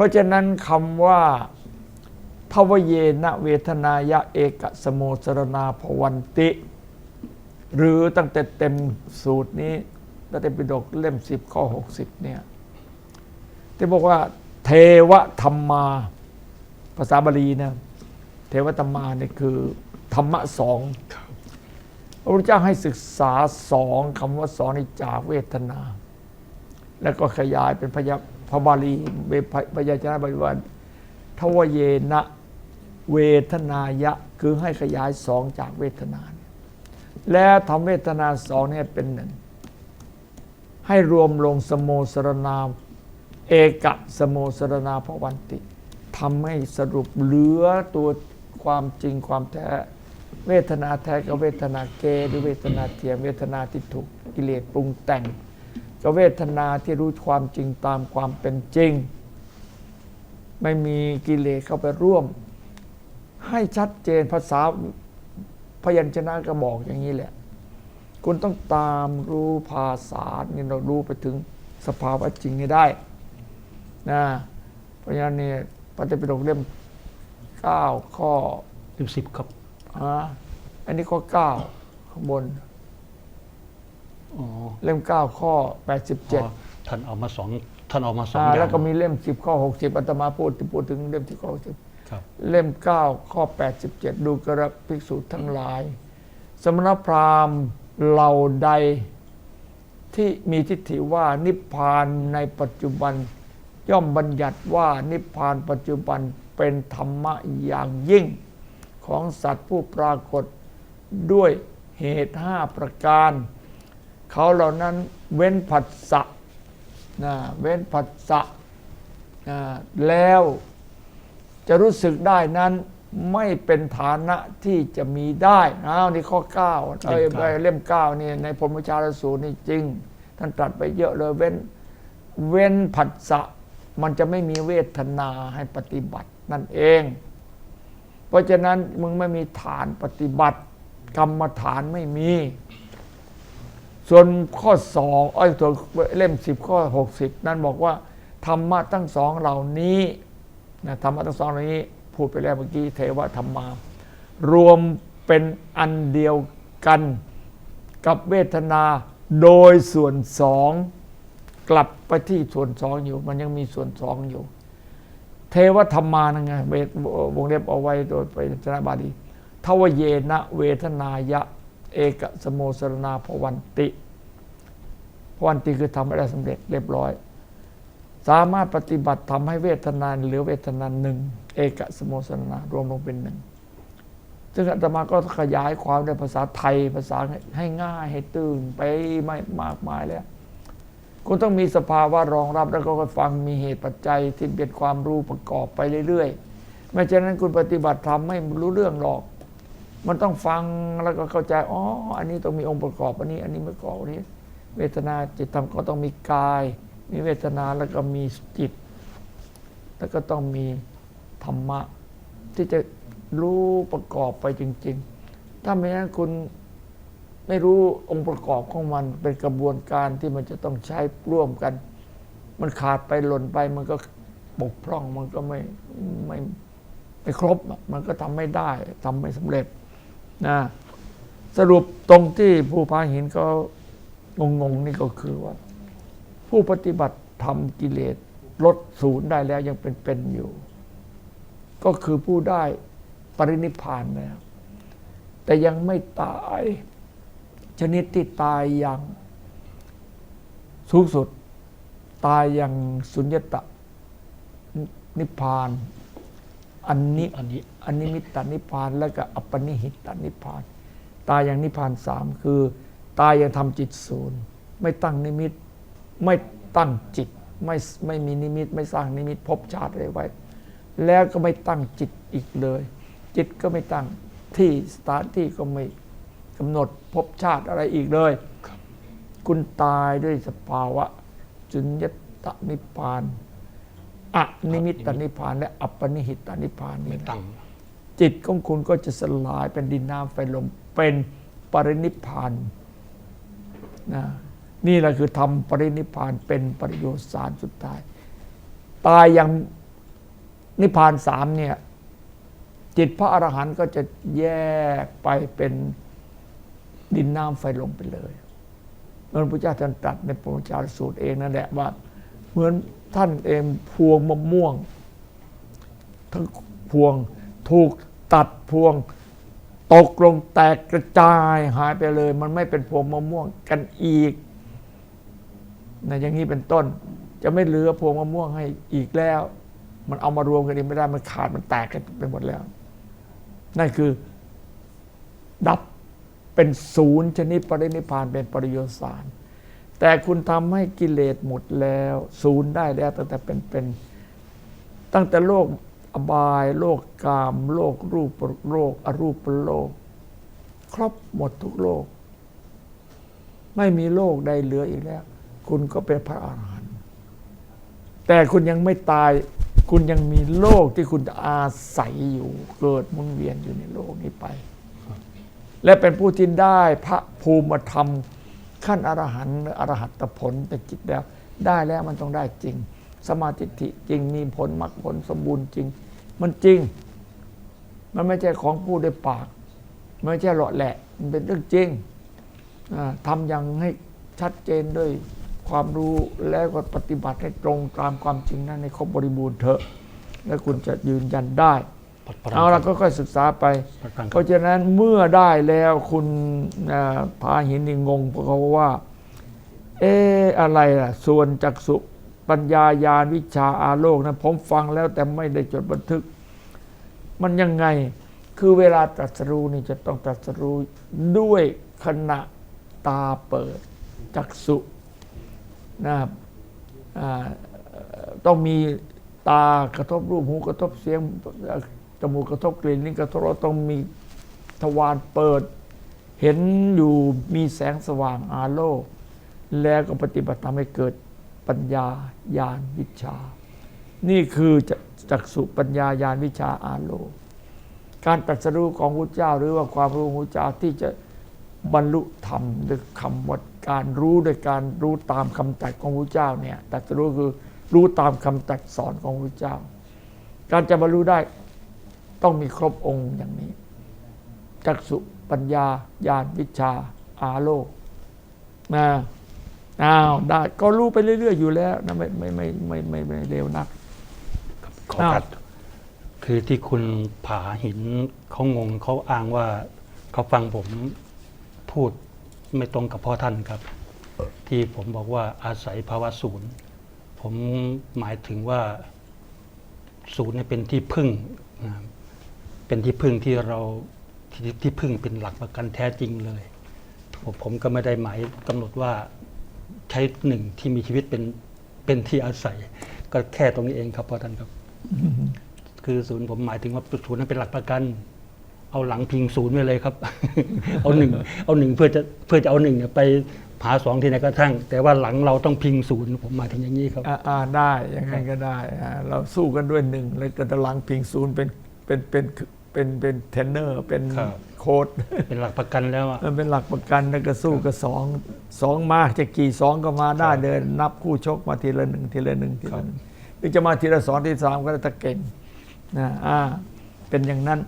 ราะฉะนั้นคำว่าทวเยนะเวทนายะเอกสโมสรณาภวันติ หรือตั้งแต่เต็มสูตรนี้ตั้งแต่ปิฎกเล่มสิบข้อหกสิบเนี่ยที่บอกว่า เทวธรรมา ภาษาบาลีนะเทวธรรมาเนี่ยคือ ธรรมะสองพระพุทธเจ้าให้ศึกษาสองคำว่าสองในจากเวทนา แล้วก็ขยายเป็นพยา พระบาลีเวพยาจนะบาลีว่าทวเยนะเวทนายะคือให้ขยายสองจากเวทนา แล้วทำเวทนาสองเนี่ยเป็นหนึ่ง ให้รวมลงสโมสรนาม เอกะสโมสรนาภวันติทำให้สรุปเหลือตัวความจริงความแท้ เวทนาแท้กับเวทนาเกหรือเวทนาเทียมเวทนาที่ถูกกิเลสปรุงแต่ง กับเวทนาที่รู้ความจริงตามความเป็นจริง ไม่มีกิเลสเข้าไปร่วม ให้ชัดเจนภาษาพยัญชนะก็บอกอย่างนี้แหละ คุณต้องตามรู้ภาษานี่เรารู้ไปถึงสภาวะจริงให้ได้นะเพราะฉะนั้นเนี่ยพระเจ้าปิฎกเล่มเก้าข้อเล่มสิบครับอ่าอันนี้ข้อเก้าข้างบน อ๋อเล่มเก้าข้อแปดสิบเจ็ดอ๋อท่านเอามาสองท่านเอามาสองอ่าอย่างแล้วก็มีเล่มสิบข้อหกสิบอาตมาพูดที่พูดถึงเล่มที่ข้อหกสิบครับเล่มเก้าข้อแปดสิบเจ็ดดูกระภิกษุทั้งหลาย สมณพราหมณ์เหล่าใดที่มีทิฏฐิว่านิพพานในปัจจุบัน ย่อมบัญญัติว่านิพพานปัจจุบันเป็นธรรมะอย่างยิ่ง ของสัตว์ผู้ปรากฏด้วยเหตุห้าประการ เขาเหล่านั้นเว้นผัสสะนะเว้นผัสสะนะแล้วจะรู้สึกได้นั้นไม่เป็นฐานะที่จะมีได้อ้าวนี่ข้อ9เอ้ยเล่ม9นี่ในพรหมชาลสูตรนี่จริง ท่านตรัสไปเยอะเลยเว้นเว้นผัสสะมันจะไม่มีเวทนาให้ปฏิบัตินั่นเอง เพราะฉะนั้นมึงไม่มีฐานปฏิบัติ กรรมฐานไม่มี ส่วนข้อสองอ้อยตัวเล่มสิบข้อหกสิบนั่นบอกว่าธรรมะทั้งสองเหล่านี้นะธรรมะทั้งสองเหล่านี้พูดไปแล้วเมื่อกี้เทวธรรมารวมเป็นอันเดียวกันกับเวทนาโดยส่วนสองกลับไปที่ส่วนสองอยู่ มันยังมีส่วนสองอยู่ เทวธรรมานั่นไงเวทวงเล็บเอาไว้โดยไปชนะบาลีทวเยนะเวทนายะ เอกสโมสรนาภวันติภวันติคือทำให้ได้สำเร็จเรียบร้อย สามารถปฏิบัติทำให้เวทนาเหลือเวทนาหนึ่งเอกสโมสรนารวมลงเป็นหนึ่งซึ่งอาตมาก็ขยายความในภาษาไทยภาษาให้ง่ายให้ตื่นไปไม่มากมายแล้วคุณต้องมีสภาวะรองรับแล้วก็ฟังมีเหตุปัจจัยที่เป็นความรู้ประกอบไปเรื่อยๆไม่เช่นนั้นคุณปฏิบัติทำไม่รู้เรื่องหรอก มันต้องฟังแล้วก็เข้าใจอ๋ออันนี้ต้องมีองค์ประกอบอันนี้ อันนี้ประกอบอันนี้ เวทนาจิตธรรมก็ต้องมีกาย มีเวทนาแล้วก็มีจิต แล้วก็ต้องมีธรรมะ ที่จะรู้ประกอบไปจริง ๆ ถ้าไม่งั้นคุณไม่รู้องค์ประกอบของมันเป็นกระบวนการที่มันจะต้องใช้ร่วมกัน มันขาดไปหล่นไปมันก็บกพร่องมันก็ไม่ไม่ไม่ครบมันก็ทำไม่ได้ทำไม่สำเร็จ นะสรุปตรงที่ผู้พาหินก็งงๆนี่ก็คือว่า ผู้ปฏิบัติทำกิเลสลดศูนย์ได้แล้วยังเป็นๆอยู่ ก็คือผู้ได้ปรินิพพานแล้วแต่ยังไม่ตาย ชนิดที่ตายอย่างสูงสุด ตายอย่างสุญญตะนิพพาน อันนี้อันนี้อันนิมิตตนิพพานแล้วก็อัปปนิหิตตนิพพาน ตายอย่างนิพพานสามคือ ตายอย่างทำจิตศูนย์ไม่ตั้งนิมิตไม่ตั้งจิตไม่ไม่มีนิมิต ไม่สร้างนิมิตภพชาติอะไรไว้ แล้วก็ไม่ตั้งจิตอีกเลย จิตก็ไม่ตั้งที่สถานที่ก็ไม่กำหนดภพชาติอะไรอีกเลยคุณตายด้วยสภาวะจุญญตนิพพาน อะนิมิตตนิพพานและอัปปนิหิตตนิพพานไม่นี่ตั้งจิตของคุณก็จะสลายเป็นดินน้ำไฟลมเป็นปรินิพพานนะนี่แหละคือทำปรินิพพานเป็นประโยชน์สารสุดท้าย ตายอย่างนิพพานสามเนี่ยจิตพระอรหันต์ก็จะแยกไปเป็นดินน้ำไฟลมไปเลยเหมือนพระเจ้าท่านตรัสในปรมจารสูตรเองนั่นแหละว่าเหมือน ท่านเองพวงมะม่วง ทั้งพวงถูกตัดพวง ตกลงแตกกระจายหายไปเลย มันไม่เป็นพวงมะม่วงกันอีกนะอย่างนี้เป็นต้น จะไม่เหลือพวงมะม่วงให้อีกแล้ว มันเอามารวมกันอีกไม่ได้มันขาดมันแตกกันไปหมดแล้ว นั่นคือดับเป็นศูนย์ชนิดปรินิพพานเป็นปริโยสาร แต่คุณทำให้กิเลสหมดแล้ว ศูนย์ได้แล้วตั้งแต่เป็นเป็นตั้งแต่โลกอบาย โลกกาม โลกรูปโลกอรูปโลก ครอบหมดทุกโลก ไม่มีโลกใดเหลืออีกแล้ว คุณก็เป็นพระอาหารหันต์แต่คุณยังไม่ตายคุณยังมีโลกที่คุณอาศัยอยู่ เกิดมุนเวียนอยู่ในโลกนี้ไป และเป็นผู้ที่ได้พระภูมิธรรม ขั้นอรหันต์อรหัตผลแต่จิตแล้ว ได้แล้วมันต้องได้จริง สมาธิิจริงมีผลมรรคผลสมบูรณ์จริง มันจริง มันไม่ใช่ของพูดด้วยปาก ไม่ใช่หลอดแหละ มันเป็นเรื่องจริงอ่าทำอย่างให้ชัดเจนด้วยความรู้แล้วก็ปฏิบัติให้ตรงตามความจริงนั้นในครบบริบูรณ์เถอะ แล้วคุณจะยืนยันได้ เอาละก็ค่อยศึกษาไปปัดปรังคเพรับราะฉะนั้นเมื่อได้แล้วคุณอ่าพาหินนี่งงเพราะเขาว่า เอออะไรล่ะ ส่วนจักสุปัญญายานวิชาอาโลกนะผมฟังแล้วแต่ไม่ได้จดบันทึก มันยังไงคือเวลาตรัสรู้นี่จะต้องตรัสรู้ด้วยขณะตาเปิดจักสุนะครับอ่าต้องมีตากระทบรูปหูกระทบเสียง จมูกกระทบกลิ่นลิ้นกระทบรสต้องมีทวารเปิด เห็นอยู่มีแสงสว่างอาโลก แล้วก็ปฏิบัติทำให้เกิดปัญญาญาณวิชา นี่คือจ,จักสุปัญญาญาณวิชาอาโลก การตรัสรู้ของพระเจ้าหรือว่าความรู้ของพระเจ้าที่จะบรรลุธรรมด้วยคำว่าการรู้โดยการรู้ตามคำตรัสของพระเจ้าเนี่ยตรัสรู้คือรู้ตามคำตรัสสอนของพระเจ้า การจะบรรลุได้ ต้องมีครบองค์อย่างนี้ จักสุปัญญาญาณวิชา อาโลกนะอ้าวได้ก็รู้ไปเรื่อย ๆ อยู่แล้วนะไม่ไม่ไม่ไม่ไม่ไม่เร็วนักขอกัดคือที่คุณผาหินเขางงเขาอ้างว่าเขาฟังผมพูดไม่ตรงกับพ่อท่านครับ ที่ผมบอกว่าอาศัยภาวะศูนย์ ผมหมายถึงว่าศูนย์เนี่ยเป็นที่พึ่งนะครับ เป็นที่พึ่งที่เราที่ที่พึ่งเป็นหลักประกันแท้จริงเลยผมผมก็ไม่ได้หมายกำหนดว่าใช้หนึ่งที่มีชีวิตเป็นเป็นที่อาศัย ก็แค่ตรงนี้เองครับพ่อท่านครับ คือศูนย์ผมหมายถึงว่าศูนย์นั้นเป็นหลักประกัน เอาหลังพิงศูนย์ไว้เลยครับ เอาหนึ่งเอาหนึ่งเพื่อจะเพื่อจะเอาหนึ่งเนี่ยไปหาสองที่ไหนก็ทั้ง แต่ว่าหลังเราต้องพิงศูนย์ผมหมายถึงอย่างนี้ครับ อ่าอ่าได้ยังไงก็ได้อ่าเราสู้กันด้วยหนึ่งแล้วก็ตะลังพิงศูนย์เป็นเป็นเป็น เป็นเป็นเทรนเนอร์เป็นครับ โค้ด เป็นหลักประกันแล้วอะมันเป็นหลักประกันแล้วก็สู้กับสองสองมาจะกี่สองก็มาได้ครับเดินนับคู่ชกมาทีละหนึ่งทีละหนึ่งทีครัละบหนึ่งหรือจะมาทีละสองทีละสามก็ได้ถ้าเก่งนะอ่าเป็นอย่างนั้น